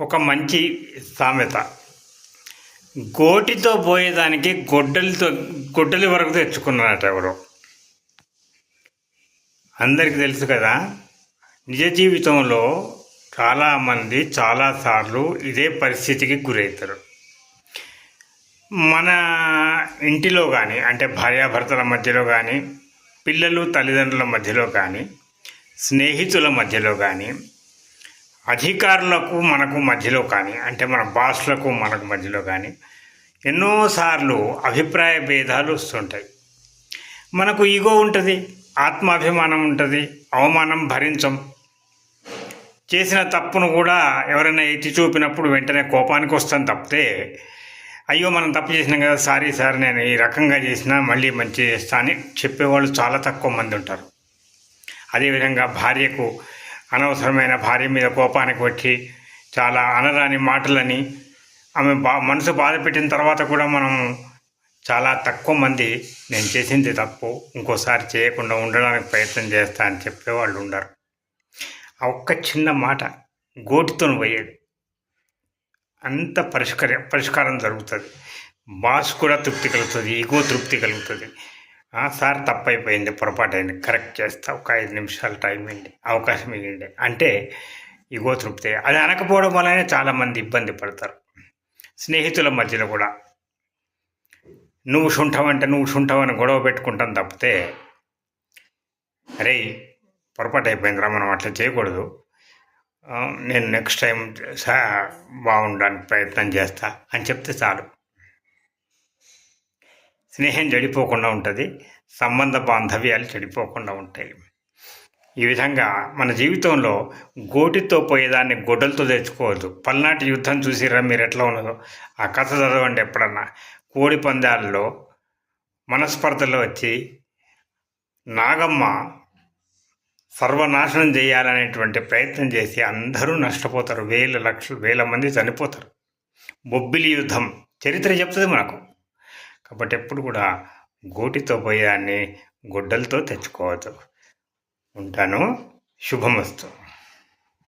ఒక మంచి సామెత. గోటితో పోయేదానికి గొడ్డలితో గొడ్డలి వరకు తెచ్చుకున్నారట ఎవరు. అందరికీ తెలుసు కదా నిజ జీవితంలో చాలామంది చాలాసార్లు ఇదే పరిస్థితికి గురవుతారు. మన ఇంటిలో కానీ అంటే భార్యాభర్తల మధ్యలో కానీ పిల్లలు తల్లిదండ్రుల మధ్యలో కానీ స్నేహితుల మధ్యలో కానీ అధికారులకు మనకు మధ్యలో కానీ అంటే మన బాస్లకు మనకు మధ్యలో కానీ ఎన్నోసార్లు అభిప్రాయ భేదాలు వస్తుంటాయి. మనకు ఈగో ఉంటుంది ఆత్మాభిమానం ఉంటుంది అవమానం భరించం. చేసిన తప్పును కూడా ఎవరైనా ఎత్తి చూపినప్పుడు వెంటనే కోపానికి వస్తాను తప్పితే అయ్యో మనం తప్పు చేసినాం కదా సారీ సార్ నేను ఈ రకంగా చేసినా మళ్ళీ మంచి చేస్తా అని చెప్పేవాళ్ళు చాలా తక్కువ మంది ఉంటారు. అదేవిధంగా భార్యకు అనవసరమైన భార్య మీద కోపానికి వచ్చి చాలా అనరాని మాటలని ఆమె బా మనసు బాధ పెట్టిన తర్వాత కూడా మనం చాలా తక్కువ మంది నేను చేసింది తప్పు ఇంకోసారి చేయకుండా ఉండడానికి ప్రయత్నం చేస్తా అని చెప్పేవాళ్ళు ఉండరు. ఆ ఒక్క చిన్న మాట గోటితో పోయేది. అంత పరిష్కార పరిష్కారం జరుగుతుంది. బాస్ కూడా తృప్తి కలుగుతుంది ఈగో తృప్తి కలుగుతుంది. సార్ తప్పైపోయింది పొరపాటైంది కరెక్ట్ చేస్తా ఒక ఐదు నిమిషాలు టైం ఇండి అవకాశం ఇవ్వండి. అంటే ఇగో తృప్తి. అది అనకపోవడం వల్లనే చాలామంది ఇబ్బంది పడతారు. స్నేహితుల మధ్యలో కూడా. నువ్వు శుంఠవంటే నువ్వు శుంఠవని గొడవ పెట్టుకుంటాం తప్పితే అరే పొరపాటు అయిపోయిందిరా మనం అట్లా చేయకూడదు. నేను నెక్స్ట్ టైం బాగుండడానికి ప్రయత్నం చేస్తా అని చెప్తే చాలు. స్నేహం చెడిపోకుండా ఉంటుంది సంబంధ బాంధవ్యాలు చెడిపోకుండా ఉంటాయి. ఈ విధంగా మన జీవితంలో గోటితో పోయేదాన్ని గొడ్డలతో తెచ్చుకోవద్దు. పల్నాటి యుద్ధం చూసిరా మీరు ఎట్లా ఉన్నదో? ఆ కథ చదవండి ఎప్పుడన్నా. కోడి పందాల్లో మనస్పర్ధలో వచ్చి నాగమ్మ సర్వనాశనం చేయాలనేటువంటి ప్రయత్నం చేసి అందరూ నష్టపోతారు. వేల లక్షలు వేల మంది చనిపోతారు. బొబ్బిలి యుద్ధం చరిత్ర చెప్తుంది మనకు. కాబట్టి ఎప్పుడు కూడా గోటితో పోయాన్ని గుడ్డలతో తెచ్చుకోవద్దు. ఉంటాను. శుభమస్తు.